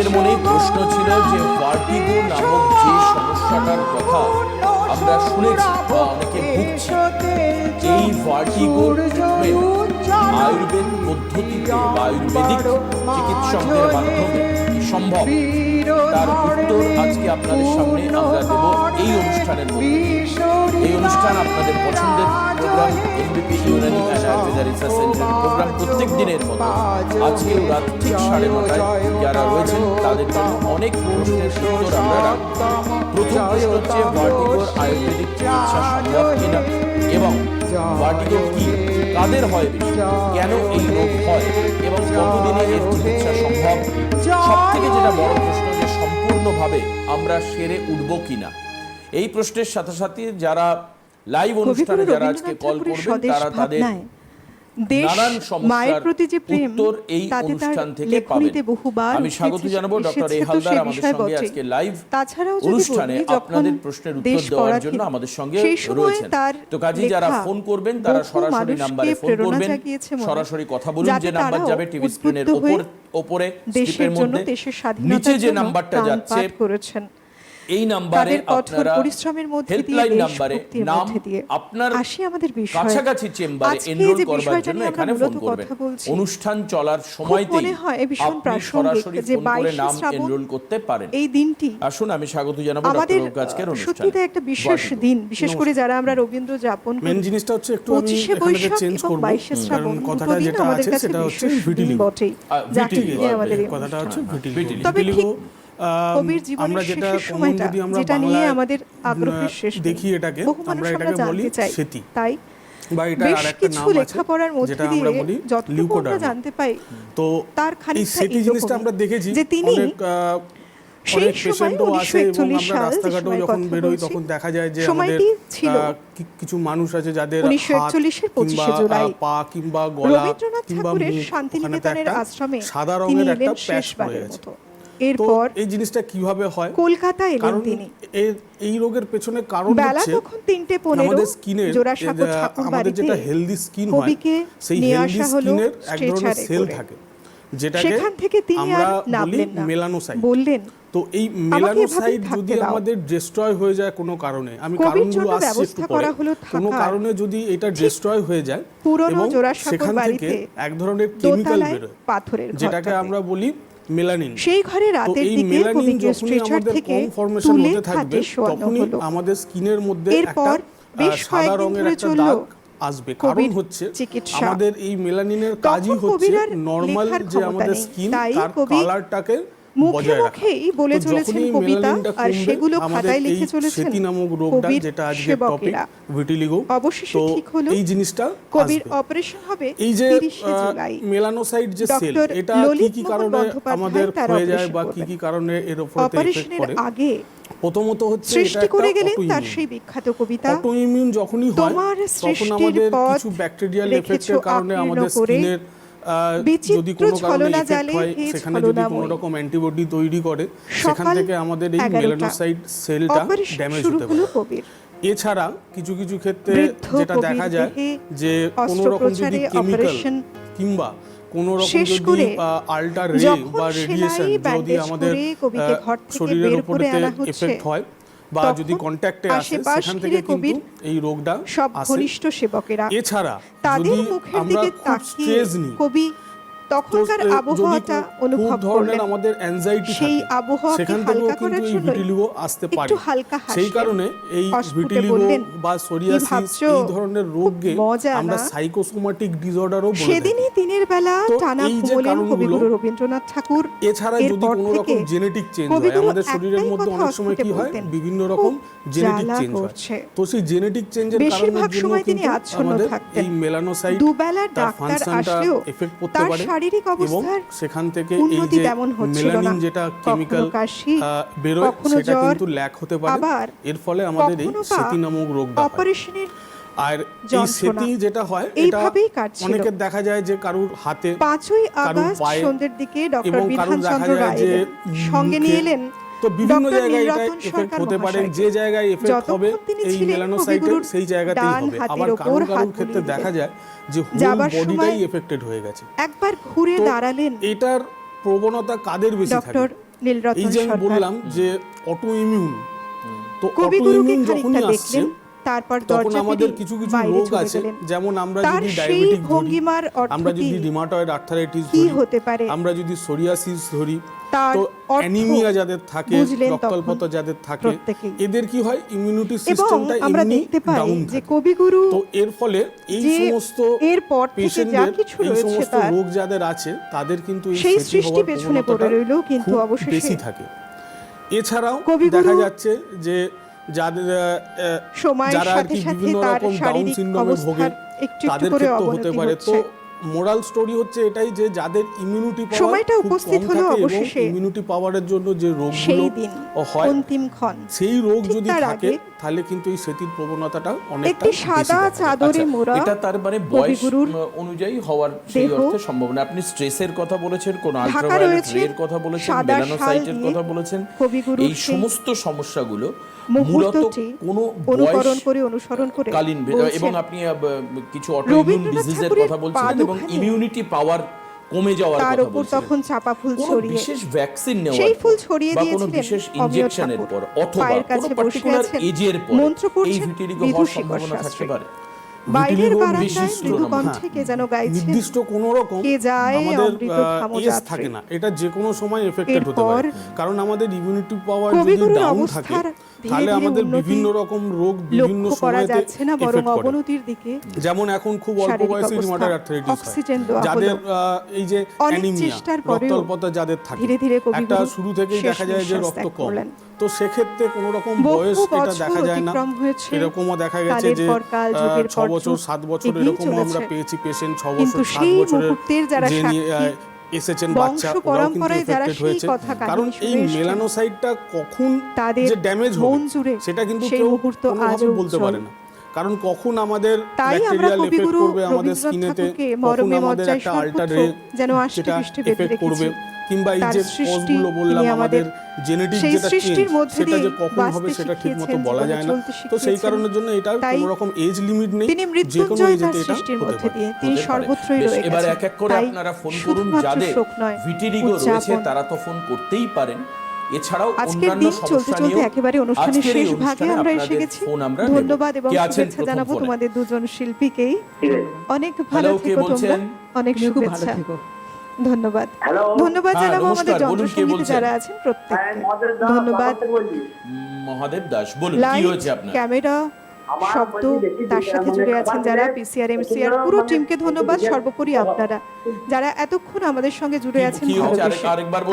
অনেকের মনেই প্রশ্ন ছিল যে ভার্টিগো নামক যে সমস্যাটার কথা আমরা শুনেছি বা অনেকে ভুগছি, এই ভার্টিগো আয়ুর্বেদ পদ্ধতিতে বা আয়ুর্বেদিক চিকিৎসকদের মাধ্যমে সম্ভব? তার উত্তর আজকে আপনাদের সামনে আমরা দেব এই অনুষ্ঠানের মধ্যে। এই অনুষ্ঠান আপনাদের পছন্দের program MBP Unani and research সেন্টারের প্রোগ্রাম প্রত্যেক দিনের মতো। আজকে রাত ঠিক সাড়ে নটায় যারা রয়েছেন তাদের জন্য অনেক প্রশ্নের উত্তর আমরা রাখব প্রথম প্রশ্ন হচ্ছে ভার্টিগোর আয়ুর্বেদিক চিকিৎসা সম্ভব কিনা? এবং ভার্টিগো কি কাদের হয় বেশি। কেন এই রোগ হয় এবং কতদিনে এর চিকিৎসা সম্ভব? সব থেকে যেটা বড় প্রশ্ন যে সম্পূর্ণভাবে আমরা সেরে উঠবো কিনা। এই প্রশ্নের সাথে সাথে যারা লাইভ অনুষ্ঠানে যারা আজকে কল করবেন তারা তাদের দেশ মায়ের প্রতি যে প্রেম এই তাতে তার অনুষ্ঠান থেকে লেখনীতে। বহুবার আমি স্বাগত জানাব ডক্টর এসেছে এ তো হালদার সে আমাদের সঙ্গে। আজকে লাইভ তাছাড়াও যদি অনুষ্ঠানে বলি, যখন আপনাদের প্রশ্নের উত্তর দেশ দেওয়ার জন্য আমাদের সঙ্গে রয়েছেন তো কাজী যারা ফোন করবেন তারা সরাসরি নাম্বারে ফোন করবেন সরাসরি কথা বলুন যে নাম্বার যাবে টিভি স্ক্রিনের উদ্বুদ্ধ হয়ে ওপর ওপরে দেশের স্ক্রিপের জন্য নিচে যে নাম্বারটা যাচ্ছে করেছেন এই নাম্বারে কঠোর আপনারা পরিশ্রমের মধ্যে দিয়ে হেল্পলাইন নাম্বারে নাম আপনার আসি আমাদের বিষয়। কাছাকাছি চেম্বারে এনরোল করবার জন্য এখানে ফোন করবেন। অনুষ্ঠান চলার সময়তেই মনে হয় আপনি সরাসরি যে ফোন করে 22 নাম এনরোল করতে পারেন। এই দিনটি আসুন আমি স্বাগত জানাব আমাদের ডক্টর আজকের অনুষ্ঠানে। সত্যিতে একটা বিশেষ দিন বিশেষ করে যারা আমরা রবীন্দ্র যাপন মেন জিনিসটা হচ্ছে একটু আমি এখানে চেঞ্জ করব কারণ কথাটা যেটা আছে সেটা হচ্ছে ভিটিলিগো বটেই। যাকে ভিটিলিগো, আমাদের কথাটা হচ্ছে। ভিটিলিগো। তবে ঠিক কবির জীবনের শেষের সময়টা যেটা নিয়ে আমাদের আগ্রহের শেষ দেখি এটাকে আমরা এটাকে বলি সেতি তাই বেশ কিছু লেখাপড়ার মধ্যে দিয়ে যতটুকু আমরা জানতে পাই তো তার খানিকটা সেতি জিনিসটা আমরা দেখেছি যে তিনি সেই সময় পেশেন্টও আসে এবং 1941 আমরা সাল, যে রাস্তাঘাটেও সময়ের যখন বেরোই তখন দেখা যায় যে সময়টি ছিল কিছু মানুষ আছে যাদের 1941 হাত এর 25 কিংবা জুলাই। পা কিংবা গলা রবীন্দ্রনাথ ঠাকুরের শান্তিনিকেতনের আশ্রমে সাদা রঙের একটা পড়ে শেষবারের গেছে এরপর এই জিনিসটা কীভাবে হয়? কলকাতা এলেন তিনি। এই রোগের পেছনে কারণ বেলা তখন তিনটে পনেরো জোড়াসাঁকো ঠাকুর আমাদের যেটা হেলদি স্কিন হয় সেই হেলদি স্কিনের এক ধরনের সেল থাকে যেটাকে আমরা বলি মেলানোসাইট বললেন তো এই মেলানোসাইট যদি আমাদের ডিস্ট্রয় হয়ে যায় কোনো কারণে আমি কারণগুলো আসছি একটু পরে। কোনো কারণে যদি এটা ডিস্ট্রয় হয়ে যায় এবং জোড়াসাঁকোর সেখান থেকে বাড়িতে এক ধরনের কেমিক্যাল বেরোয় যেটাকে আমরা বলি মেলানিন সেই ঘরে রাতের দিকে মেলানিন স্ট্রেচার থেকে তুলে হতে খাটে শোয়ানো হলো। আমাদের স্কিনের মধ্যে একটা এরপর বেশ কয়েকদিন রঙের ধরে একটা দাগ আসবে। কারণ হচ্ছে। আমাদের এই মেলানিনের কাজই হচ্ছে নর্মাল যে আমাদের স্কিন তার কালারটাকে মুখে মুখেই বলে চলেছেন কবিতা আর সেগুলো খাতায় লিখে চলেছেন সেতি নামক রোগটা যেটা আজকের টপিক ভিটিলিগো অবশেষে ঠিক হলো এই জিনিসটা কবির অপারেশন হবে এই যে মেলানোসাইট যে সেল এটা কি কি কারণে আমাদের হয়ে যায় বা কি কি কারণে এর উপর অপারেশনের আগে প্রথমত হচ্ছে সৃষ্টি করে গেলেন তার সেই বিখ্যাত কবিতা। অটোইমিউন যখনই হয় তখন আমাদের কিছু ব্যাকটেরিয়াল এফেক্টের কারণে আমাদের স্কিনের যদি কোনো কারণে এফেক্ট জালে হয় সেখানে যদি কোনো রকম অ্যান্টিবডি তৈরি করে সেখান থেকে আমাদের এই। মেলানোসাইট সেলটা ড্যামেজ হতে পারে। এছাড়া কিছু কিছু ক্ষেত্রে যেটা দেখা যায় যে কোনো রকম যদি কেমিক্যাল কিংবা কোনো রকম যদি আল্ট্রা রে বা রেডিয়েশন যদি আমাদের শরীরের হচ্ছে, এফেক্ট হয় বা যদি কন্ট্যাক্টে আসে সেখান থেকে কিন্তু এই রোগটা সব ঘনিষ্ঠ সেবকেরা। এছাড়া তাদের মুখের দিকে তাকিয়ে কবি তখনকার আবহাওয়াটা অনুভব করলেন। আমাদের অ্যাংজাইটি সেই আবহাওয়াকে হালকা করার এই জন্যই ভিটিলিগো আসতে একটু হালকা সেই কারণে এই ভিটিলিগো বা সোরিয়াসিস এই ধরনের রোগকে আমরা না? সাইকোসোমাটিক ডিসঅর্ডারও বলে সেদিনই দিনের বেলা টানা ঘুমলেন কবিগুরু রবীন্দ্রনাথ ঠাকুর। এছাড়া যদি কোনো রকম জেনেটিক চেঞ্জ হয় আমাদের শরীরের মধ্যে অনেক সময় কি হয়? বিভিন্ন রকম জেনেটিক চেঞ্জ হয়। তো সেই জেনেটিক চেঞ্জের কারণের বেশিরভাগ সময় তিনি আচ্ছন্ন থাকতেন। এই মেলানোসাইট দুবেলা ডাক্তার আসলেও এফেক্ট করতে পারে। শারীরিক অবস্থার সেখান থেকে এই উন্নতি যে তেমন হচ্ছিল না। যেটা কেমিক্যাল কাশি, বেরোয় সেটা কিন্তু ল্যাক হতে পারে আবার এর ফলে আমাদের এই সেতি নামক রোগ অপারেশনের আর এই সেতি যেটা হয় এটা। অনেকের দেখা যায় যে কারুর হাতে পাঁচই আগস্ট সন্ধ্যের দিকে ডক্টর বিধানচন্দ্র রায় সঙ্গে নিয়ে এলেন তো বিভিন্ন জায়গায় এটা হতে পারে যে জায়গায় এফেক্ট হবে এই মেলানোসাইটে সেই জায়গাতেই হবে। আবার কারণ কারণ ক্ষেত্রে দেখা যায় যে হোল বডিটাই এফেক্টেড হয়ে গেছে। একবার ঘুরে দাঁড়ালেন এটার প্রবণতা কাদের বেশি থাকে? ডক্টর নীলরতন বললাম যে অটো ইমিউন তো অটো ইমিউন যখনই আসছে তারপর তখন আমাদের কিছু কিছু রোগ আছে যেমন আমরা যদি ডায়াবেটিক আমরা যদি রিমাটয়েড আর্থারাইটিস কি হতে পারে? আমরা যদি সোরিয়াসিস ধরি অ্যানিমিয়া যাদের থাকে যাদের থাকে এদের কি হয়? ইমিউনিটি সিস্টেমটা আমরা দেখতে পাই যে কবিগুরু তো এর ফলে এই সমস্ত এর পর থেকে যা কিছু রয়েছে তার রোগ যাদের আছে তাদের কিন্তু সেই সৃষ্টি পেছনে পড়ে রইল কিন্তু অবশেষে বেশি থাকে। এছাড়াও দেখা যাচ্ছে যে যাদের হতে পারে। তো মোরাল স্টোরি হচ্ছে এটাই যে যাদের ইমিউনিটি পাওয়ার সময়টা উপস্থিত হলো অবশেষে ইমিউনিটি পাওয়ারের জন্য যে অন্তিম ক্ষণ। সেই রোগ যদি থাকে তাহলে কিন্তু এই সেতির প্রবণতাটা অনেকটা একটি সাদা চাদরে আচ্ছা, এটা তার মানে বয়স অনুযায়ী হওয়ার সেই অর্থে আপনি স্ট্রেসের কথা বলেছেন কোন আল্ট্রাভায়োলেট এর কথা বলেছেন মেলানোসাইটের কথা বলেছেন। এই সমস্ত সমস্যাগুলো মুহূর্তটি অনুকরণ করে অনুসরণ করে কালীন এবং আপনি কিছু অটোইমিউন ডিজিজের কথা এবং ইমিউনিটি পাওয়ার কমে যাওয়ার কথা তখন চাপা ফুল ছড়িয়ে বিশেষ ভ্যাকসিন নেওয়া সেই ফুল ছড়িয়ে দিয়েছিলেন বিশেষ ইনজেকশনের পর অথবা কোনো পার্টিকুলার এজের পর এই সম্ভাবনা থাকতে পারে। বাইরের বারান্দায় মৃদু কণ্ঠে কে যেন গাইছে নির্দিষ্ট কোন রকম কে যায় অমৃত থাকে না। এটা যে কোনো সময় এফেক্টেড হতে পারে। কারণ আমাদের ইমিউনিটি পাওয়ার যদি ডাউন থাকে তাহলে আমাদের বিভিন্ন রকম রোগ বিভিন্ন যাচ্ছে না বরং অবনতির দিকে যেমন এখন খুব অল্প বয়সে রিউমাটয়েড আর্থ্রাইটিস যাদের এই যে অ্যানিমিয়া যাদের থাকে। ধীরে ধীরে একটা শুরু থেকেই দেখা যায় যে রক্ত কম। তো সেক্ষেত্রে কোন রকম বয়স এটা দেখা যায় না। এরকমও দেখা গেছে যে ছ বছর সাত বছর এরকম আমরা পেয়েছি পেশেন্ট ছ বছর সাত বছরের যারা এসেছেন বাচ্চা ওরাও কিন্তু এফেক্টেড হয়েছে। কারণ এই মেলানোসাইটটা কখন যে ড্যামেজ হবে সেটা কিন্তু কেউ কোনোভাবে বলতে পারে না। কারণ কখন আমাদের ব্যাকটেরিয়াল এফেক্ট করবে আমাদের স্কিনেতে কখন আমাদের একটা আল্টারে যেটা এফেক্ট করবে। কিংবা এই যে কোষগুলো বললাম আমাদের জেনেটিক যেটা সৃষ্টির মধ্যে দিয়ে যে কখন হবে সেটা ঠিকমতো বলা যায় না। তো সেই কারণের জন্য এটা কোনো রকম এজ লিমিট নেই তিনি মৃত্যুঞ্জয় তার সৃষ্টির মধ্যে দিয়ে তিনি সর্বত্রই রয়ে এবার এক এক করে আপনারা ফোন করুন যাদের ভিটিরিগো রয়েছে তারা তো ফোন করতেই পারেন। এছাড়াও আজকের দিন চলতে চলতে একেবারে অনুষ্ঠানের শেষ ভাগে আমরা এসে গেছি। ধন্যবাদ এবং শুভেচ্ছা জানাব তোমাদের দুজন শিল্পীকেই। অনেক ভালো থেকো তোমরা। অনেক শুভেচ্ছা। ধন্যবাদ। ধন্যবাদ হ্যাঁ, জানাব আমাদের যন্ত্রসঙ্গীতে যারা আছেন প্রত্যেককে। ধন্যবাদ। মহাদেব দাস বলুন কি হয়েছে আপনার? ক্যামেরা শব্দ তার সাথে জুড়ে আছেন যারা পিসিআর এমসিআর পুরো টিমকে ধন্যবাদ সর্বোপরি আপনারা। যারা এতক্ষণ আমাদের সঙ্গে জুড়ে আছেন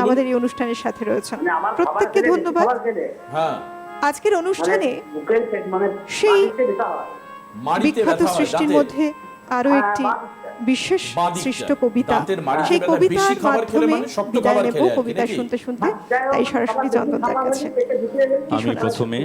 আমাদের এই অনুষ্ঠানের সাথে রয়েছেন। প্রত্যেককে ধন্যবাদ। হ্যাঁ। আজকের অনুষ্ঠানে সেই বিখ্যাত সৃষ্টির মধ্যে আরও একটি বিশেষ সৃষ্ট কবিতা। সেই কবিতার মাধ্যমে বিদায় নেব কবিতা শুনতে শুনতে তাই সরাসরি চন্দন তার কাছে। আমি প্রথমে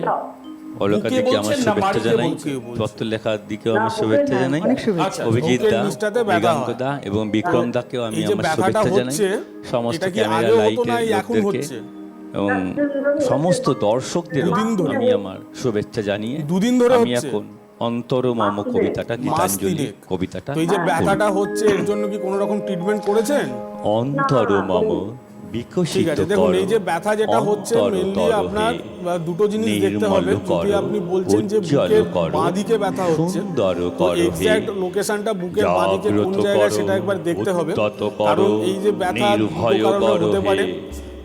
এবং সমস্ত দর্শকদের আমি আমার শুভেচ্ছা জানিয়ে দুদিন ধরে আমি এখন অন্তর মম কবিতাটা গীতাঞ্জলি কবিতাটা? এই যে ব্যথাটা হচ্ছে এর জন্য কি কোনো রকম ট্রিটমেন্ট করেছেন? অন্তর মম বিকশিত দেখুন এই যে ব্যথা যেটা হচ্ছে মেইনলি আপনার দুটো জিনিস দেখতে হবে। যদি আপনি বলছেন যে বুকের বাঁদিকে ব্যথা হচ্ছে তো এক্স্যাক্ট লোকেশনটা বুকের বাঁদিকে কোন জায়গায় সেটা একবার দেখতে হবে। কারণ এই যে ব্যথা কারণে হতে পারে।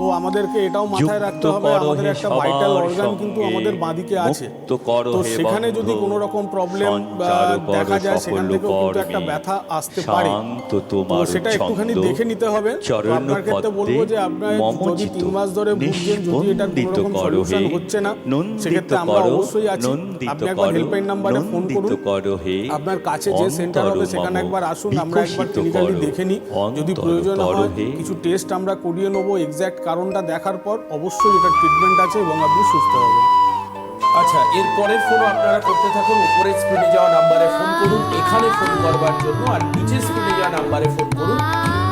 তো আমাদেরকে এটাও মাথায় রাখতে হবে আমাদের একটা ভাইটাল অর্গান কিন্তু আমাদের বাঁদিকে আছে। তো সেখানে যদি কোনো রকম প্রবলেম দেখা যায় সেখান থেকেও কিন্তু একটা ব্যথা আসতে পারে। তো সেটা একটুখানি দেখে নিতে হবে। আপনার ক্ষেত্রে বলব যে আপনার যদি তিন মাস ধরে ভুগছেন যদি এটা কোনো রকম সলিউশন হচ্ছে না সেক্ষেত্রে আমরা অবশ্যই আছি। আপনি একবার হেল্পলাইন নাম্বারে ফোন করুন। আপনার কাছে যে সেন্টার হবে সেখানে একবার আসুন আমরা একবার ক্লিনিক্যালি দেখে নিই। যদি প্রয়োজন হয় কিছু টেস্ট আমরা করিয়ে নেব এক্স্যাক্ট কারণটা দেখার পর অবশ্যই এটা ট্রিটমেন্ট আছে এবং আপনি সুস্থ হবেন। আচ্ছা এর পরের আপনারা করতে থাকুন উপরে স্ক্রিনে যাওয়া নাম্বারে ফোন করুন, এখানে ফোন করবার জন্য আর নিচে স্ক্রিনে যাওয়া নাম্বারে ফোন করুন।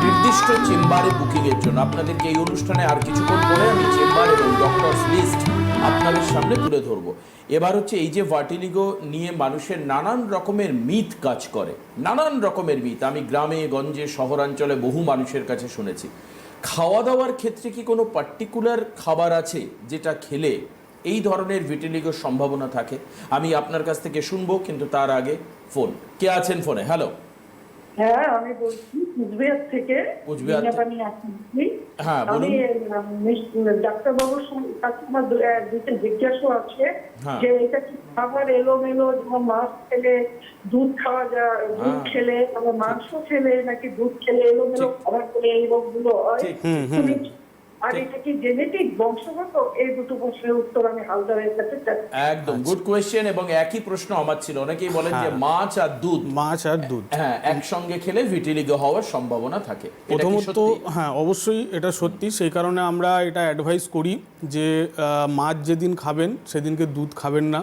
নির্দিষ্ট চেম্বারে বুকিংয়ের জন্য। আপনাদেরকে এই অনুষ্ঠানে আর কিছুক্ষণ পরে আমি চেম্বার এবং ডক্টরস লিস্ট আপনাদের সামনে তুলে ধরব। এবার হচ্ছে এই যে ভার্টিলিগো নিয়ে মানুষের নানান রকমের মিথ কাজ করে। নানান রকমের মিথ আমি গ্রামে, গঞ্জে, শহরাঞ্চলে বহু মানুষের কাছে শুনেছি। খাওয়া দাওয়ার ক্ষেত্রে কি কোনো পার্টিকুলার খাবার আছে যেটা খেলে এই ধরনের ভিটিলিগোর সম্ভাবনা থাকে? আমি আপনার কাছ থেকে শুনব, কিন্তু তার আগে ফোন কে আছেন ফোনে হ্যালো হ্যাঁ আমি বলছি কুচবিহার থেকে কুচবিহার। আসছি হ্যাঁ, বলুন। আমি কাছে আমার দু- দুটো জিজ্ঞাসা আছে হ্যাঁ। যে এটা কি খাবার এলোমেলো যেমন মাছ খেলে দুধ খাওয়া যায় দুধ হ্যাঁ। খেলে আবার মাংস খেলে নাকি দুধ খেলে এলোমেলো। খাবার খেলে এই রোগগুলো হয়। আর এটা কি জেনেটিক বংশগত? এই দুটো প্রশ্নের উত্তর আমি হালদারের কাছে একদম গুড কোয়েশ্চেন এবং একই প্রশ্ন আমার ছিল। অনেকেই বলেন যে হ্যাঁ। মাছ আর দুধ। মাছ আর দুধ। হ্যাঁ একসঙ্গে খেলে ভিটিলিগো হওয়ার সম্ভাবনা থাকে। প্রথমত হ্যাঁ অবশ্যই এটা সত্যি। সেই কারণে আমরা এটা অ্যাডভাইস করি যে মাছ যেদিন খাবেন সেদিনকে দুধ খাবেন না।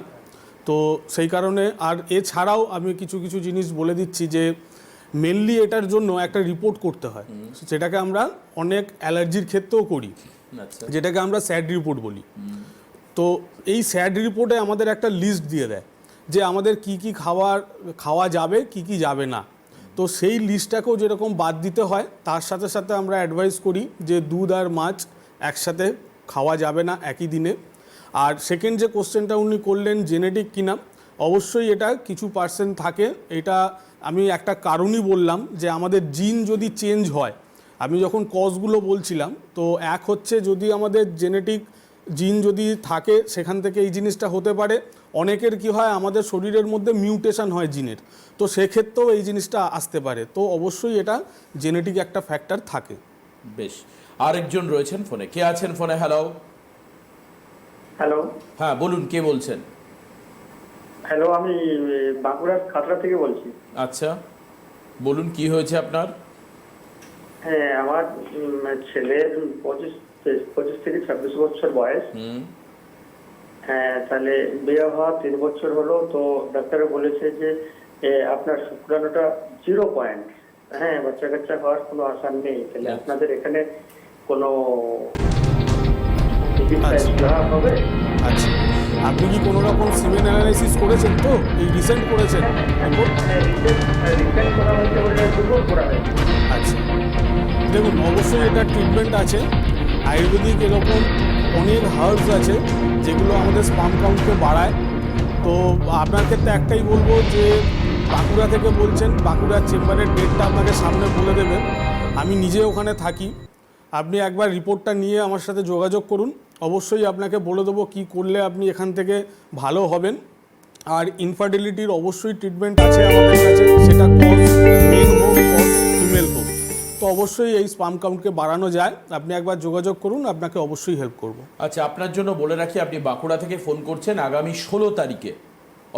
তো সেই কারণে আর এছাড়াও আমি কিছু কিছু জিনিস বলে দিচ্ছি যে মেনলি এটার জন্য একটা রিপোর্ট করতে হয়। সেটাকে আমরা অনেক অ্যালার্জির ক্ষেত্রেও করি। আচ্ছা। যেটাকে আমরা স্যাড রিপোর্ট বলি। তো এই স্যাড রিপোর্টে আমাদের একটা লিস্ট দিয়ে দেয় যে আমাদের কি কি খাওয়ার খাওয়া যাবে কি কি যাবে না। তো সেই লিস্টটাকেও যেরকম বাদ দিতে হয় তার সাথে সাথে আমরা অ্যাডভাইস করি যে দুধ আর মাছ একসাথে খাওয়া যাবে না একই দিনে। আর সেকেন্ড যে কোশ্চেনটা উনি করলেন জেনেটিক কিনা অবশ্যই এটা কিছু পার্সেন্ট থাকে। এটা আমি একটা কারণই বললাম যে আমাদের জিন যদি চেঞ্জ হয় আমি যখন কজগুলো বলছিলাম তো এক হচ্ছে যদি আমাদের জেনেটিক জিন যদি থাকে সেখান থেকে এই জিনিসটা হতে পারে। অনেকের কি হয় আমাদের শরীরের মধ্যে মিউটেশন হয় জিনের তো সেক্ষেত্রেও এই জিনিসটা আসতে পারে। তো অবশ্যই এটা জেনেটিক একটা ফ্যাক্টর থাকে। বেশ আরেকজন রয়েছেন ফোনে। কে আছেন ফোনে? হ্যালো হ্যালো হ্যাঁ বলুন কে বলছেন? হ্যালো আমি বাঁকুড়ার খাতড়া থেকে বলছি। আচ্ছা বলুন কি হয়েছে আপনার? হ্যাঁ আমার ছেলের পঁচিশ পঁচিশ থেকে ছাব্বিশ বছর বয়স। হ্যাঁ তাহলে বিয়ে হওয়া তিন বছর হলো তো ডাক্তারে বলেছে যে আপনার শুক্রাণুটা জিরো পয়েন্ট। হ্যাঁ বাচ্চা কাচ্চা হওয়ার কোনো আশা নেই। তাহলে আচ্ছা। আপনাদের এখানে কোনো চিকিৎসা আচ্ছা। হবে? আচ্ছা। আপনি কি কোনো রকম সিমেন অ্যানালাইসিস করেছেন তো? এই রিসেন্ট করেছেন? আচ্ছা। দেখুন, অবশ্যই এটা ট্রিটমেন্ট আছে। আয়ুর্বেদিক এরকম অনেক হার্বস আছে, যেগুলো আমাদের স্পাম কাউন্টকে বাড়ায়। তো আপনার ক্ষেত্রে একটাই বলব যে, বাঁকুড়া থেকে বলছেন, বাঁকুড়ার চেম্বারের ডেটটা আপনাকে সামনে বলে দেবেন আমি নিজে ওখানে থাকি। আপনি একবার রিপোর্টটা নিয়ে আমার সাথে যোগাযোগ করুন। অবশ্যই আপনাকে বলে দেবো কী করলে আপনি এখান থেকে ভালো হবেন। আর ইনফার্টিলিটির অবশ্যই ট্রিটমেন্ট আছে আমাদের কাছে সেটা কজ মেল হোক ফিমেল হোক তো অবশ্যই এই স্পাম কাউন্টকে বাড়ানো যায়। আপনি একবার যোগাযোগ করুন আপনাকে অবশ্যই হেল্প করব। আচ্ছা আপনার জন্য বলে রাখি আপনি বাঁকুড়া থেকে ফোন করছেন আগামী ষোলো তারিখে।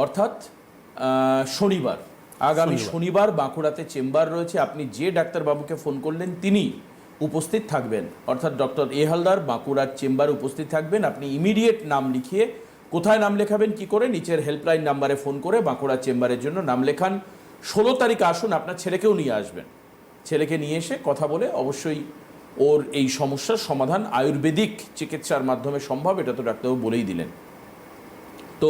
অর্থাৎ শনিবার। আগামী শনিবার। বাঁকুড়াতে চেম্বার রয়েছে। আপনি যে ডাক্তারবাবুকে ফোন করলেন তিনি উপস্থিত থাকবেন। অর্থাৎ ডক্টর এ হালদার বাঁকুড়ার চেম্বার উপস্থিত থাকবেন। আপনি ইমিডিয়েট নাম লিখিয়ে কোথায় নাম লেখাবেন, কি করে? নিচের হেল্পলাইন নাম্বারে ফোন করে বাঁকুড়া চেম্বারের জন্য নাম লেখান। ষোলো তারিখ আসুন, আপনার ছেলেকেও নিয়ে আসবেন। ছেলেকে নিয়ে এসে কথা বলে অবশ্যই ওর এই সমস্যার সমাধান আয়ুর্বেদিক চিকিৎসার মাধ্যমে সম্ভব, এটা তো ডাক্তারবাবু বলেই দিলেন। তো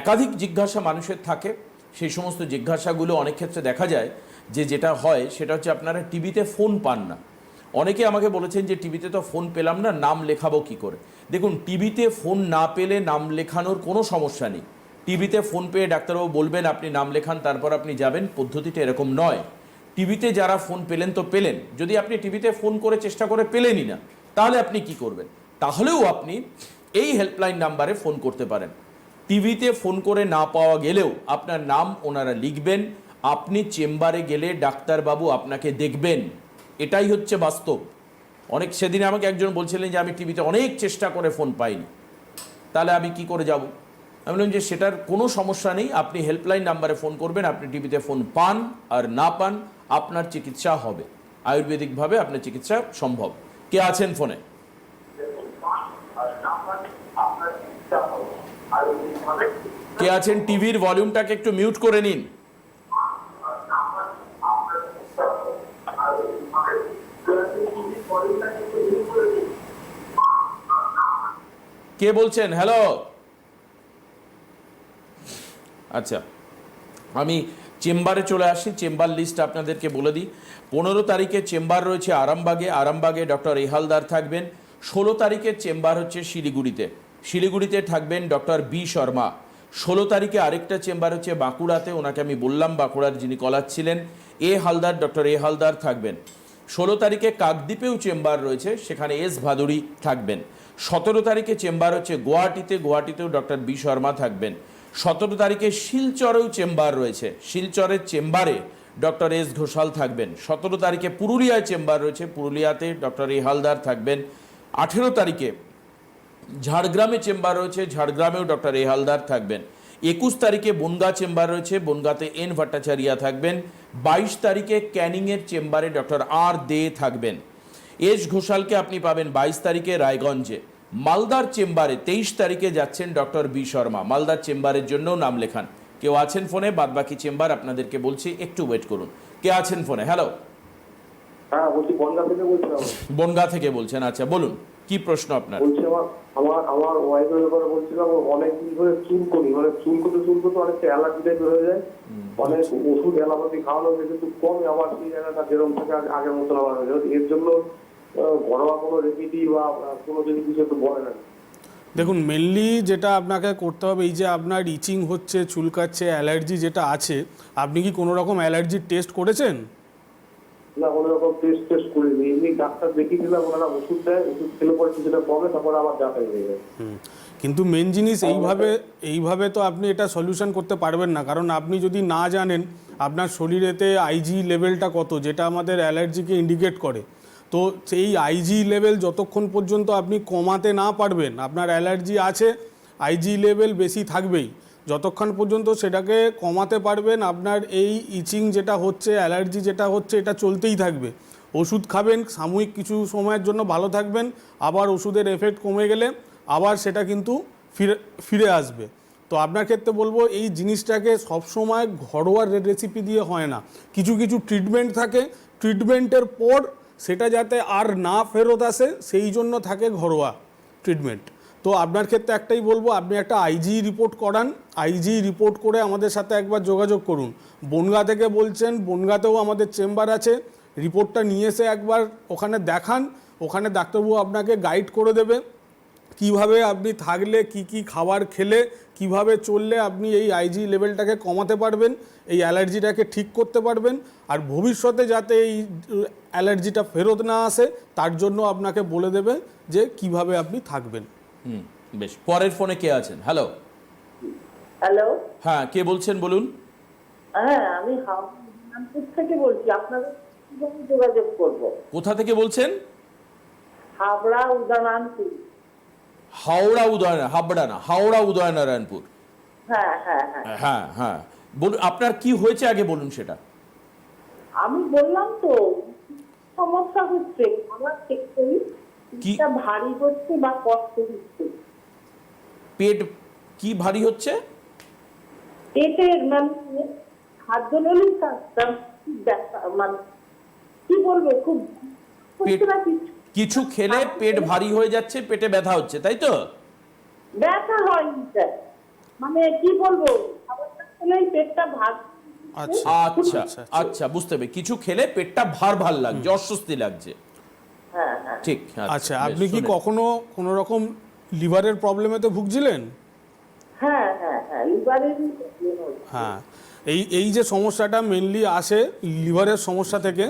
একাধিক জিজ্ঞাসা মানুষের থাকে। সেই সমস্ত জিজ্ঞাসাগুলো অনেক ক্ষেত্রে দেখা যায়। যে যেটা হয়, সেটা হচ্ছে আপনারা টিভিতে ফোন পান না। অনেকে আমাকে বলেছেন যে, টিভিতে তো ফোন পেলাম না, নাম লেখাবো কি করে? দেখুন, টিভিতে ফোন না পেলে নাম লেখানোর কোনো সমস্যা নেই। টিভিতে ফোন পেয়ে ডাক্তারবাবু বলবেন, আপনি নাম লেখান, তারপর আপনি যাবেন। পদ্ধতিটা এরকম নয়। টিভিতে যারা ফোন পেলেন তো পেলেন। যদি আপনি টিভিতে ফোন করে চেষ্টা করে পেলেনই না, তাহলে আপনি কি করবেন? তাহলেও আপনি এই হেল্পলাইন নাম্বারে ফোন করতে পারেন। টিভিতে ফোন করে না পাওয়া গেলেও আপনার নাম ওনারা লিখবেন আপনি চেম্বারে গেলে ডাক্তারবাবু আপনাকে দেখবেন। এটাই হচ্ছে বাস্তব। অনেক সেদিন আমাকে একজন বলছিলেন যে, আমি টিভিতে অনেক চেষ্টা করে ফোন পাইনি। তাহলে আমি কি করে যাব? আমি বললাম যে, সেটার কোনো সমস্যা নেই। আপনি হেল্পলাইন নাম্বারে ফোন করবেন। আপনি টিভিতে ফোন পান আর না পান, আপনার চিকিৎসা হবে। আয়ুর্বেদিকভাবে আপনার চিকিৎসা সম্ভব। কে আছেন ফোনে? কে আছেন? টিভির ভলিউমটাকে একটু মিউট করে নিন। কে বলছেন? হ্যালো আচ্ছা আমি চেম্বারে চলে আসি, চেম্বার লিস্ট আপনাদেরকে বলে দিই। পনেরো তারিখে চেম্বার রয়েছে আরামবাগে আরামবাগে ডক্টর এহালদার থাকবেন। ষোলো তারিখে চেম্বার হচ্ছে শিলিগুড়িতে। শিলিগুড়িতে থাকবেন ডক্টর বি শর্মা। ষোলো তারিখে আরেকটা চেম্বার হচ্ছে বাঁকুড়াতে, ওনাকে আমি বললাম, বাঁকুড়ার যিনি কলাচ্ছিলেন, A Haldar, doctor A Haldar থাকবেন। ষোলো তারিখে কাকদ্বীপেও চেম্বার রয়েছে, সেখানে এস ভাদুরী থাকবেন। সতেরো তারিখে চেম্বার হচ্ছে গুয়াহাটিতে, গুয়াহাটিতেও ডক্টর বি শর্মা থাকবেন। সতেরো তারিখে শিলচরেও চেম্বার রয়েছে। শিলচরের চেম্বারে ডক্টর এস ঘোষাল থাকবেন। সতেরো তারিখে পুরুলিয়ায় চেম্বার রয়েছে। পুরুলিয়াতে ডক্টর এ হালদার থাকবেন। আঠেরো তারিখে ঝাড়গ্রামে চেম্বার রয়েছে। ঝাড়গ্রামেও ডক্টর এ হালদার থাকবেন। একুশ তারিখে বনগা চেম্বার রয়েছে। বনগাতে এন ভট্টাচারিয়া থাকবেন। বাইশ তারিখে ক্যানিংয়ের চেম্বারে ডক্টর আর দে থাকবেন। এস ঘোষালকে আপনি পাবেন বাইশ তারিখে রায়গঞ্জে। মালদার চেম্বারে তেইশ তারিখে যাচ্ছেন ডক্টর বি শর্মা। মালদার চেম্বারের জন্য নাম লেখান। কেউ আছেন ফোনে? বাদ বাকি চেম্বার আপনাদেরকে বলছি একটু ওয়েট করুন। কে আছেন ফোনে? হ্যালো হ্যাঁ বনগা থেকে বলছেন আচ্ছা বলুন। কি প্রশ্ন আপনার? বলছি আমার আমার আমার ওয়াইফের ব্যাপারে বলছিলাম অনেক দিন ধরে চুলকনি মানে চুলকোতে চুলকোতে অনেকটা অ্যালার্জি টাইপের হয়ে যায়। অনেক ওষুধ অ্যালোপ্যাথি খাওয়ানো হয়েছে কিন্তু কমে আবার সেই জায়গাটা যেরকম থাকে আগে- আগের মতন আবার হয়ে এর জন্য ঘরোয়া কোনো রেমিডি বা কোনো যদি কিছু একটু বলেন আর দেখুন মেনলি যেটা আপনাকে করতে হবে এই যে আপনার ইচিং হচ্ছে চুলকাচ্ছে অ্যালার্জি যেটা আছে আপনি কি কোনো রকম অ্যালার্জির টেস্ট করেছেন? না কোনো রকম টেস্ট টেস্ট এমনি ডাক্তার দেখিয়েছিলাম ওনারা ওষুধ দেয় ওষুধ খেলে পরে কিছুটা কমে তারপর আবার যাতায়াত হয়ে যায় কিন্তু মেন জিনিস এইভাবে এইভাবে তো আপনি এটা সলিউশন করতে পারবেন না। কারণ আপনি যদি না জানেন আপনার শরীরেতে আইজি লেভেলটা কত যেটা আমাদের অ্যালার্জিকে ইন্ডিকেট করে তো সেই আইজি লেভেল যতক্ষণ পর্যন্ত আপনি কমাতে না পারবেন আপনার অ্যালার্জি আছে আইজি লেভেল বেশি থাকবেই। যতক্ষণ পর্যন্ত সেটাকে কমাতে পারবেন আপনার এই ইচিং যেটা হচ্ছে অ্যালার্জি যেটা হচ্ছে এটা চলতেই থাকবে। ওষুধ খাবেন, সাময়িক কিছু সময়ের জন্য ভালো থাকবেন, আবার ওষুধের এফেক্ট কমে গেলে আবার সেটা কিন্তু ফিরে ফিরে আসবে। তো আপনার ক্ষেত্রে বলব, এই জিনিসটাকে সবসময় ঘরোয়া রেসিপি দিয়ে হয় না। কিছু কিছু ট্রিটমেন্ট থাকে ট্রিটমেন্টের পর সেটা যাতে আর না ফেরত আসে, সেই জন্য থাকে ঘরোয়া ট্রিটমেন্ট তো আপনার ক্ষেত্রে একটাই বলব, আপনি একটা আইজি রিপোর্ট করান। আইজি রিপোর্ট করে আমাদের সাথে একবার যোগাযোগ করুন। বনগা থেকে বলছেন, বনগাতেও আমাদের চেম্বার আছে। রিপোর্টটা নিয়ে এসে একবার ওখানে দেখান ওখানে ডাক্তারবাবু আপনাকে গাইড করে দেবে। কীভাবে আপনি থাকলে কি কি খাবার খেলে কীভাবে চললে আপনি এই আইজি লেভেলটাকে কমাতে পারবেন এই অ্যালার্জিটাকে ঠিক করতে পারবেন। আর ভবিষ্যতে যাতে এই অ্যালার্জিটা ফেরত না আসে তার জন্য আপনাকে বলে দেবে যে কীভাবে আপনি থাকবেন। হুম বেশ। পরের ফোনে কে আছেন? হ্যালো হ্যালো হ্যাঁ কে বলছেন বলুন? হ্যাঁ আমি থেকে বলছি আপনাদের যোগাযোগ করব। কোথা থেকে বলছেন? হাবড়া উদানানপুর হাওড়া উদয়ন হাবড়া না হাওড়া উদয়নারায়ণপুর। হ্যাঁ হ্যাঁ হ্যাঁ। হ্যাঁ হ্যাঁ। বলুন আপনার কি হয়েছে আগে বলুন সেটা। আমি বললাম তো সমস্যা হচ্ছে আমার করি পেটটা ভারী হচ্ছে বা কষ্ট হচ্ছে। পেট কি ভারী হচ্ছে? পেটের মানে খাদ্য নলির কাজটা মানে কি বলব? খুব কিছু কিছু খেলে পেট ভারী হয়ে যাচ্ছে পেটে ব্যথা হচ্ছে তাই তো? ব্যথা স্যার মানে কি বলব? পেটটা ভার আচ্ছা আচ্ছা আচ্ছা, আচ্ছা বুঝতে হবে কিছু খেলে পেটটা ভার ভার লাগছে অস্বস্তি লাগছে। হ্যাঁ হ্যাঁ। ঠিক আচ্ছা আপনি কি কখনো কোনো রকম লিভারের প্রবলেমেতে ভুগছিলেন? হ্যাঁ হ্যাঁ হ্যাঁ প্রবলেম হ্যাঁ এই এই যে সমস্যাটা মেনলি আসে লিভারের সমস্যা থেকে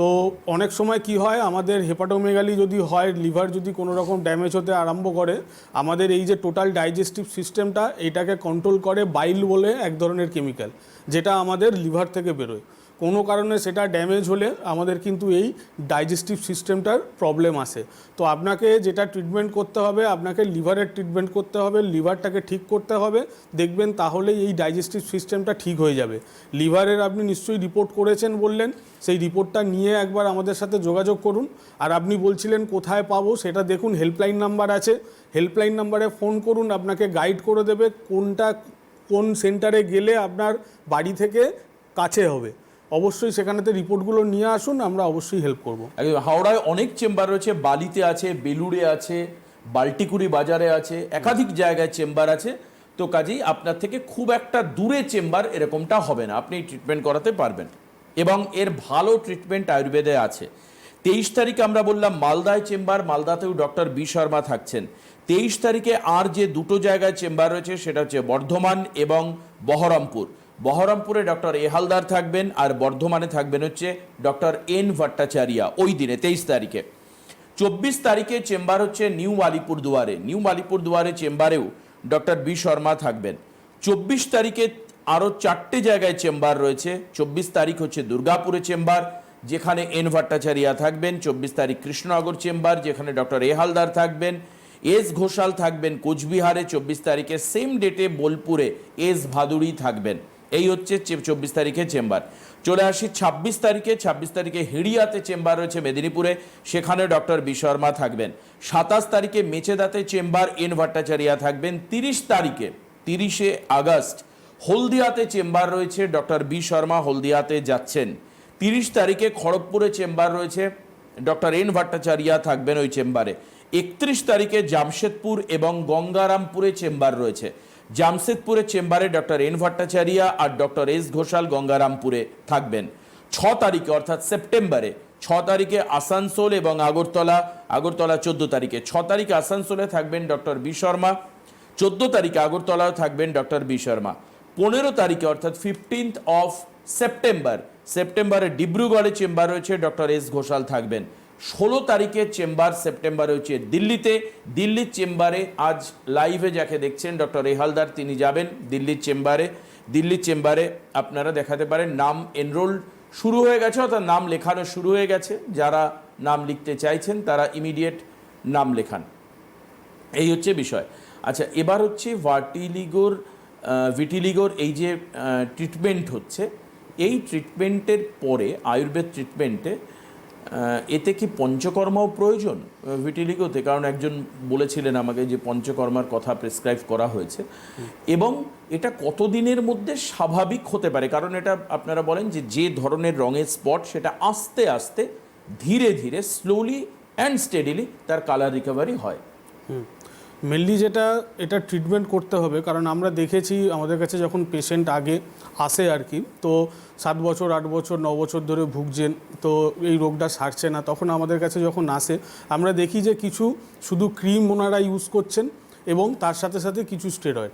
তো অনেক সময় কি হয়, আমাদের হেপাটোমেগালি যদি হয় লিভার যদি কোনো রকম ড্যামেজ হতে আরম্ভ করে, আমাদের এই যে টোটাল ডাইজেস্টিভ সিস্টেমটা এটাকে কন্ট্রোল করে বাইল বলে এক ধরনের কেমিক্যাল যেটা আমাদের লিভার থেকে বেরোয়। কোনো কারণে সেটা ড্যামেজ হলে আমাদের কিন্তু এই ডাইজেস্টিভ সিস্টেমটার প্রবলেম আসে। তো আপনাকে যেটা ট্রিটমেন্ট করতে হবে, আপনাকে লিভারের ট্রিটমেন্ট করতে হবে লিভারটাকে ঠিক করতে হবে, দেখবেন তাহলেই এই ডাইজেস্টিভ সিস্টেমটা ঠিক হয়ে যাবে। লিভারের আপনি নিশ্চয়ই রিপোর্ট করেছেন বললেন, সেই রিপোর্টটা নিয়ে একবার আমাদের সাথে যোগাযোগ করুন। আর আপনি বলছিলেন কোথায় পাবো, সেটা দেখুন হেল্পলাইন নাম্বার আছে। হেল্পলাইন নাম্বারে ফোন করুন, আপনাকে গাইড করে দেবে কোনটা, কোন সেন্টারে গেলে আপনার বাড়ি থেকে কাছে হবে। অবশ্যই সেখানেতে রিপোর্টগুলো নিয়ে আসুন, আমরা অবশ্যই হেল্প করব। হাওড়ায় অনেক চেম্বার রয়েছে, বালিতে আছে, বেলুড়ে আছে, বাল্টিকুড়ি বাজারে আছে, একাধিক জায়গায় চেম্বার আছে। তো কাজেই আপনার থেকে খুব একটা দূরে চেম্বার এরকমটা হবে না, আপনি ট্রিটমেন্ট করাতে পারবেন। এবং এর ভালো ট্রিটমেন্ট আয়ুর্বেদে আছে। তেইশ তারিখে আমরা বললাম মালদায় চেম্বার, মালদাতেও ডক্টর বি শর্মা থাকছেন। তেইশ তারিখে আর যে দুটো জায়গায় চেম্বার রয়েছে, সেটা হচ্ছে বর্ধমান এবং বহরমপুর। বহরমপুরে ডক্টর এ হালদার থাকবেন আর বর্ধমানে থাকবেন হচ্ছে ডক্টর এন ভট্টাচারিয়া ওই দিনে, তেইশ তারিখে। চব্বিশ তারিখে চেম্বার হচ্ছে নিউ আলিপুর দুয়ারে। নিউ আলিপুর দুয়ারে চেম্বারেও ডক্টর বি শর্মা থাকবেন। চব্বিশ তারিখে আরও চারটে জায়গায় চেম্বার রয়েছে। চব্বিশ তারিখ হচ্ছে দুর্গাপুরে চেম্বার, যেখানে এন ভট্টাচারিয়া থাকবেন। চব্বিশ তারিখ কৃষ্ণনগর চেম্বার, যেখানে ডক্টর এ হালদার থাকবেন। এস ঘোষাল থাকবেন কোচবিহারে। চব্বিশ তারিখে সেম ডেটে বোলপুরে এস ভাদুড়ি থাকবেন। এই হচ্ছে চব্বিশ তারিখে চেম্বার। চলে আসি ছাব্বিশ তারিখে। ছাব্বিশ তারিখে হিড়িয়াতে চেম্বার রয়েছে মেদিনীপুরে। সেখানে ডক্টর বি শর্মা থাকবেন। সাতাশ তারিখে মেচেদাতে চেম্বার এন ভট্টাচারিয়া থাকবেন। তিরিশ তারিখে, তিরিশে আগস্ট হলদিয়াতে চেম্বার রয়েছে ডক্টর বি শর্মা। হলদিয়াতে যাচ্ছেন। তিরিশ তারিখে খড়গপুরে চেম্বার রয়েছে। ডক্টর এন ভট্টাচারিয়া থাকবেন ওই চেম্বারে। একত্রিশ তারিখে জামশেদপুর এবং গঙ্গারামপুরে চেম্বার রয়েছে। জামশেদপুরের চেম্বারে ডক্টর এন ভট্টাচারিয়া আর ডক্টর এস ঘোষাল গঙ্গারামপুরে থাকবেন। ছ তারিখে, অর্থাৎ সেপ্টেম্বরে, ছ তারিখে আসানসোল এবং আগরতলা আগরতলা চোদ্দ তারিখে। ছ তারিখে আসানসোলে থাকবেন ডক্টর বি শর্মা, চোদ্দ তারিখে আগরতলায় থাকবেন ডক্টর বি শর্মা। পনেরো তারিখে, অর্থাৎ ফিফটিন্থ অফ সেপ্টেম্বর সেপ্টেম্বরে ডিব্রুগড়ে চেম্বার রয়েছে ডক্টর এস ঘোষাল থাকবেন। ষোলো তারিখে চেম্বার, সেপ্টেম্বরে হচ্ছে দিল্লিতে। দিল্লির চেম্বারে আজ লাইভে যাকে দেখছেন ডক্টর রেহালদার, তিনি যাবেন দিল্লির চেম্বারে। দিল্লির চেম্বারে আপনারা দেখাতে পারেন, নাম এনরোল শুরু হয়ে গেছে, অর্থাৎ নাম লেখানো শুরু হয়ে গেছে। যারা নাম লিখতে চাইছেন, তারা ইমিডিয়েট নাম লেখান। এই হচ্ছে বিষয়। আচ্ছা এবার হচ্ছে ভার্টিলিগোর ভিটিলিগোর এই যে ট্রিটমেন্ট হচ্ছে, এই ট্রিটমেন্টের পরে, আয়ুর্বেদ ট্রিটমেন্টে এতে কি পঞ্চকর্মাও প্রয়োজন ভিটিলিগোতে? কারণ একজন বলেছিলেন আমাকে যে পঞ্চকর্মার কথা প্রেসক্রাইব করা হয়েছে। এবং এটা কতদিনের মধ্যে স্বাভাবিক হতে পারে? কারণ এটা আপনারা বলেন যে যে ধরনের রঙের স্পট, সেটা আস্তে আস্তে ধীরে ধীরে স্লোলি অ্যান্ড স্টেডিলি তার কালার রিকভারি হয়। মেনলি যেটা এটা ট্রিটমেন্ট করতে হবে কারণ আমরা দেখেছি আমাদের কাছে যখন পেশেন্ট আগে আসে আর কি তো সাত বছর আট বছর ন বছর ধরে ভুগছেন তো এই রোগটা সারছে না। তখন আমাদের কাছে যখন আসে আমরা দেখি যে কিছু শুধু ক্রিম ওনারা ইউজ করছেন এবং তার সাথে সাথে কিছু স্টেরয়েড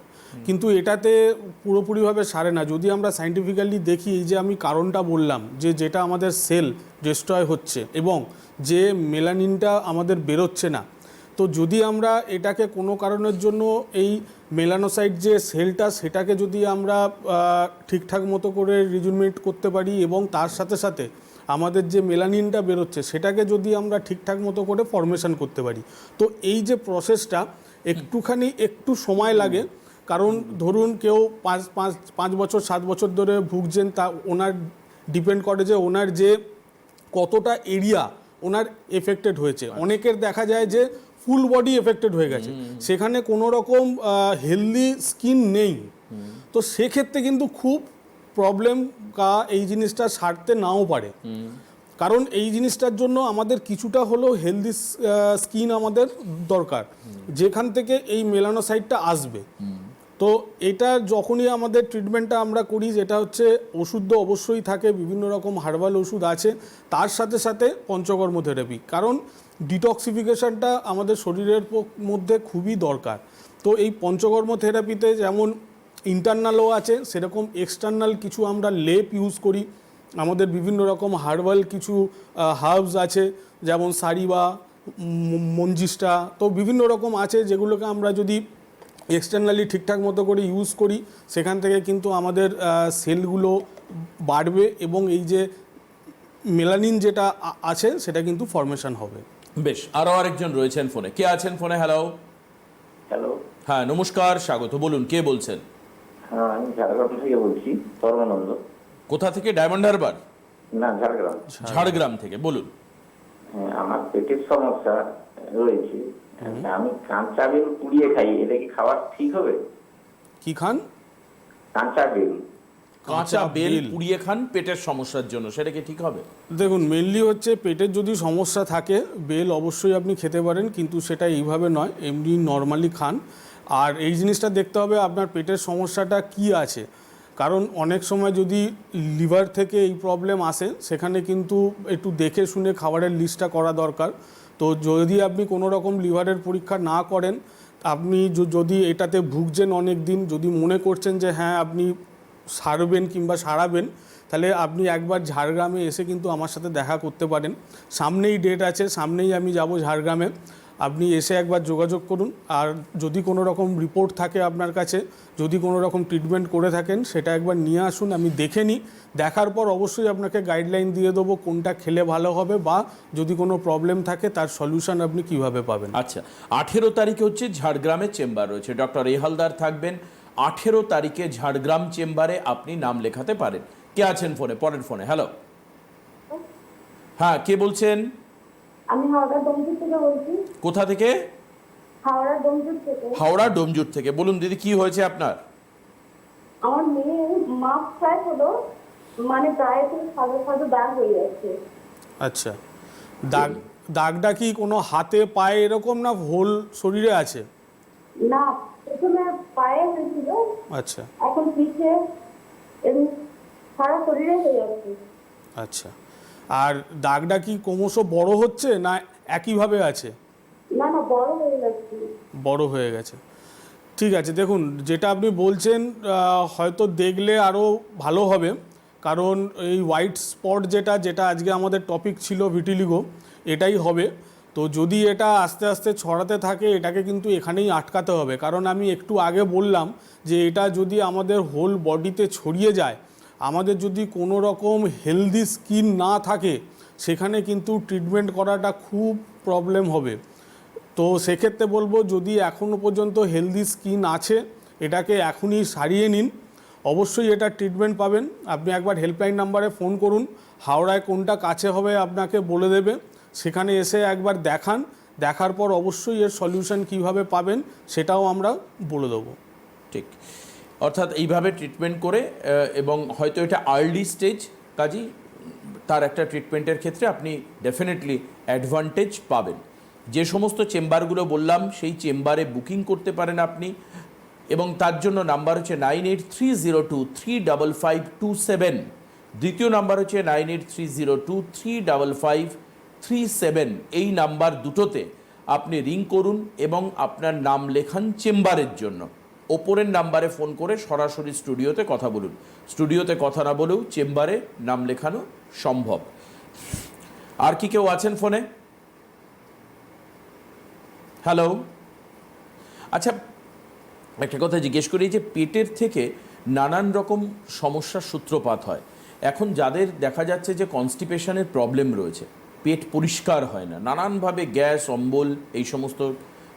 কিন্তু এটাতে পুরোপুরিভাবে সারে না। যদি আমরা সাইন্টিফিক্যালি দেখি এই যে আমি কারণটা বললাম যে যেটা আমাদের সেল ডিস্ট্রয় হচ্ছে এবং যে মেলানিনটা আমাদের বেরোচ্ছে না তো যদি আমরা এটাকে কোনো কারণের জন্য এই মেলানোসাইট যে সেলটা সেটাকে যদি আমরা ঠিকঠাক মতো করে রিজুমিনেট করতে পারি এবং তার সাথে সাথে আমাদের যে মেলানিনটা বেরোচ্ছে সেটাকে যদি আমরা ঠিকঠাক মতো করে ফরমেশন করতে পারি। তো এই যে প্রসেসটা একটুখানি একটু সময় লাগে কারণ ধরুন কেউ পাঁচ পাঁচ পাঁচ বছর সাত বছর ধরে ভুগছেন তা ওনার ডিপেন্ড করে যে ওনার যে কতটা এরিয়া ওনার এফেক্টেড হয়েছে। অনেকের দেখা যায় যে ফুল বডি এফেক্টেড হয়ে গেছে। সেখানে কোনো রকম হেলদি স্কিন নেই। তো সেক্ষেত্রে কিন্তু খুব প্রবলেম কা এই জিনিসটা সারতে নাও পারে। কারণ এই জিনিসটার জন্য আমাদের কিছুটা হলেও হেলদি স্কিন আমাদের দরকার। যেখান থেকে এই মেলানোসাইটটা আসবে। তো এটা যখনই আমাদের ট্রিটমেন্টটা আমরা করি যেটা হচ্ছে ওষুধ তো অবশ্যই থাকে বিভিন্ন রকম হার্বাল ওষুধ আছে তার সাথে সাথে পঞ্চকর্ম থেরাপি কারণ ডিটক্সিফিকেশনটা আমাদের শরীরের মধ্যে খুবই দরকার। তো এই পঞ্চকর্ম থেরাপিতে যেমন ইন্টারনালও আছে, সেরকম এক্সটার্নাল কিছু আমরা লেপ ইউজ করি। আমাদের বিভিন্ন রকম হার্বাল কিছু হার্বস আছে, যেমন সারিবা মঞ্জিস্টা তো বিভিন্ন রকম আছে যেগুলোকে আমরা যদি এক্সটার্নালি ঠিকঠাক মতো করে ইউজ করি, সেখান থেকে কিন্তু আমাদের সেলগুলো বাড়বে এবং এই যে মেলানিন যেটা আছে, সেটা কিন্তু ফর্মেশন হবে। বেশ আরও আরেকজন রয়েছেন ফোনে। কে আছেন ফোনে? হ্যালো হ্যালো হ্যাঁ নমস্কার স্বাগত। বলুন কে বলছেন? হ্যাঁ আমি ঝাড়গ্রাম থেকে বলছি সর্বানন্দ কোথা থেকে? ডায়মন্ড হারবার? না ঝাড়গ্রাম। ঝাড়গ্রাম থেকে বলুন। হ্যাঁ, আমার পেটের সমস্যা রয়েছে। আচ্ছা, আমি কাঁচা বেল পুড়িয়ে খাই এটা কি খাওয়া ঠিক হবে? কি খান? কাঁচা বেল। কাঁচা বেল। পুড়িয়ে খান পেটের সমস্যার জন্য সেটা কি ঠিক হবে? দেখুন মেনলি হচ্ছে পেটের যদি সমস্যা থাকে বেল অবশ্যই আপনি খেতে পারেন কিন্তু সেটা এইভাবে নয় এমনি নর্মালি খান। আর এই জিনিসটা দেখতে হবে আপনার পেটের সমস্যাটা কি আছে। কারণ অনেক সময় যদি লিভার থেকে এই প্রবলেম আসে সেখানে কিন্তু একটু দেখে শুনে খাবারের লিস্টটা করা দরকার। তো যদি আপনি কোনো রকম লিভারের পরীক্ষা না করেন আপনি যদি এটাতে ভুগছেন অনেক দিন যদি মনে করছেন যে হ্যাঁ আপনি সারবেন কিংবা সারাবেন, তাহলে আপনি একবার ঝাড়গ্রামে এসে কিন্তু আমার সাথে দেখা করতে পারেন। সামনেই ডেট আছে, সামনেই আমি যাব ঝাড়গ্রামে। আপনি এসে একবার যোগাযোগ করুন। আর যদি কোনো রকম রিপোর্ট থাকে আপনার কাছে, যদি কোনো রকম ট্রিটমেন্ট করে থাকেন, সেটা একবার নিয়ে আসুন, আমি দেখে নিই। দেখার পর অবশ্যই আপনাকে গাইডলাইন দিয়ে দেবো কোনটা খেলে ভালো হবে বা যদি কোনো প্রবলেম থাকে, তার সলিউশন আপনি কীভাবে পাবেন। আচ্ছা আঠেরো তারিখে হচ্ছে ঝাড়গ্রামে চেম্বার রয়েছে। ডক্টর এহালদার থাকবেন। আঠেরো তারিখে ঝাড়গ্রাম চেম্বারে আপনি নাম লেখাতে পারেন। কে আছেন ফোনে? পরের ফোনে। হ্যালো। হ্যাঁ কে বলছেন? আমি হাওড়া ডোমজুর থেকে বলছি। কোথা থেকে? হাওড়া ডোমজুর থেকে। হাওড়া ডোমজুর থেকে। বলুন দিদি কি হয়েছে আপনার? আমার মেয়ে মাপ প্রায় হলো মানে থেকে সাদা সাদা দাগ হয়ে যাচ্ছে। আচ্ছা। দাগ দাগটা কি কোনো হাতে পায়ে এরকম না হোল শরীরে আছে? না প্রথমে পায়ে হয়েছিল আচ্ছা। এখন পিঠে এমনি সারা শরীরে হয়ে যাচ্ছে। আচ্ছা। আর দাগটা কি ক্রমশ বড় হচ্ছে না একইভাবে আছে? না না বড় হয়ে যাচ্ছে। বড় হয়ে গেছে। ঠিক আছে দেখুন যেটা আপনি বলছেন হয়তো দেখলে আরও ভালো হবে। কারণ এই হোয়াইট স্পট যেটা যেটা আজকে আমাদের টপিক ছিল ভিটিলিগো এটাই হবে। তো যদি এটা আস্তে আস্তে ছড়াতে থাকে, এটাকে কিন্তু এখানেই আটকাতে হবে। কারণ আমি একটু আগে বললাম যে এটা যদি আমাদের হোল বডিতে ছড়িয়ে যায়, আমাদের যদি কোনো রকম হেলদি স্কিন না থাকে, সেখানে কিন্তু ট্রিটমেন্ট করাটা খুব প্রবলেম হবে। তো সেক্ষেত্রে বলব, যদি এখনও পর্যন্ত হেলদি স্কিন আছে, এটাকে এখনই সারিয়ে নিন। অবশ্যই এটা ট্রিটমেন্ট পাবেন। আপনি একবার হেল্পলাইন নাম্বারে ফোন করুন। হাওড়ায় কোনটা কাছে হবে আপনাকে বলে দেবে। সেখানে এসে একবার দেখান, দেখার পর অবশ্যই এর সলিউশন কীভাবে পাবেন সেটাও আমরা বলে দেবো। ঠিক। অর্থাৎ এইভাবে ট্রিটমেন্ট করে এবং হয়তো এটা আর্লি স্টেজ কাজেই তার একটা ট্রিটমেন্টের ক্ষেত্রে আপনি ডেফিনেটলি অ্যাডভান্টেজ পাবেন। যে সমস্ত চেম্বারগুলো বললাম, সেই চেম্বারে বুকিং করতে পারেন আপনি, এবং তার জন্য নাম্বার হচ্ছে nine eight three zero two three double five two seven দ্বিতীয় নাম্বার হচ্ছে nine eight three zero two three double five three seven এই নাম্বার দুটোতে আপনি রিং করুন এবং আপনার নাম লেখান চেম্বারের জন্য। ওপরের নাম্বারে ফোন করে সরাসরি স্টুডিওতে কথা বলুন। স্টুডিওতে কথা না বলেও চেম্বারে নাম লেখানো সম্ভব। আর কি কেউ আছেন ফোনে? হ্যালো আচ্ছা একটা কথা জিজ্ঞেস করি যে পেটের থেকে নানান রকম সমস্যার সূত্রপাত হয়। এখন যাদের দেখা যাচ্ছে যে কনস্টিপেশনের প্রবলেম রয়েছে পেট পরিষ্কার হয় না। নানানভাবে গ্যাস অম্বল এই সমস্ত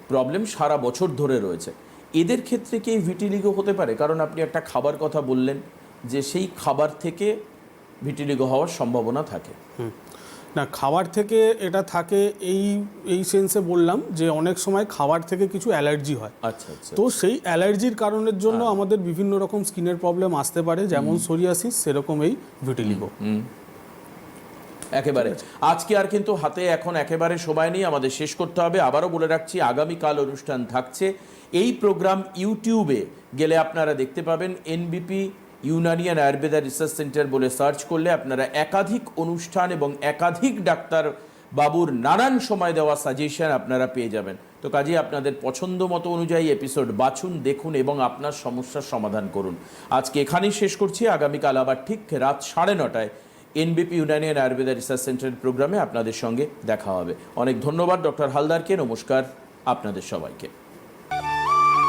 প্রবলেম সারা বছর ধরে রয়েছে। এদের ক্ষেত্রে কি ভিটিলিগো হতে পারে? কারণ আপনি একটা খাবার কথা বললেন যে সেই খাবার থেকে ভিটিলিগো হওয়ার সম্ভাবনা থাকে। হুম। না খাবার থেকে এটা থাকে এই এই সেন্সে বললাম যে অনেক সময় খাবার থেকে কিছু অ্যালার্জি হয়। আচ্ছা আচ্ছা। তো সেই অ্যালার্জির কারণের জন্য আমাদের বিভিন্ন রকম স্কিনের প্রবলেম আসতে পারে যেমন সোরিয়াসিস সেরকম এই ভিটিলিগো একেবারে। আজকে আর কিন্তু হাতে এখন একেবারে সময় নেই, আমাদের শেষ করতে হবে। আবারও বলে রাখছি, আগামীকাল অনুষ্ঠান থাকছে। এই প্রোগ্রাম ইউটিউবে গেলে আপনারা দেখতে পাবেন এনবিপি, ইউনানিয়ান আয়ুর্বেদা রিসার্চ সেন্টার বলে সার্চ করলে আপনারা একাধিক অনুষ্ঠান এবং একাধিক ডাক্তার বাবুর নানান সময় দেওয়া সাজেশন আপনারা পেয়ে যাবেন। তো কাজেই আপনাদের পছন্দ মতো অনুযায়ী এপিসোড বাছুন, দেখুন এবং আপনার সমস্যার সমাধান করুন। আজকে এখানেই শেষ করছি, আগামীকাল আবার ঠিক রাত সাড়ে নটায় এনবিপি ইউনানিয়ান আয়ুর্বেদা রিসার্চ সেন্টারের প্রোগ্রামে আপনাদের সঙ্গে দেখা হবে। অনেক ধন্যবাদ, ডক্টর হালদারকে। নমস্কার আপনাদের সবাইকে।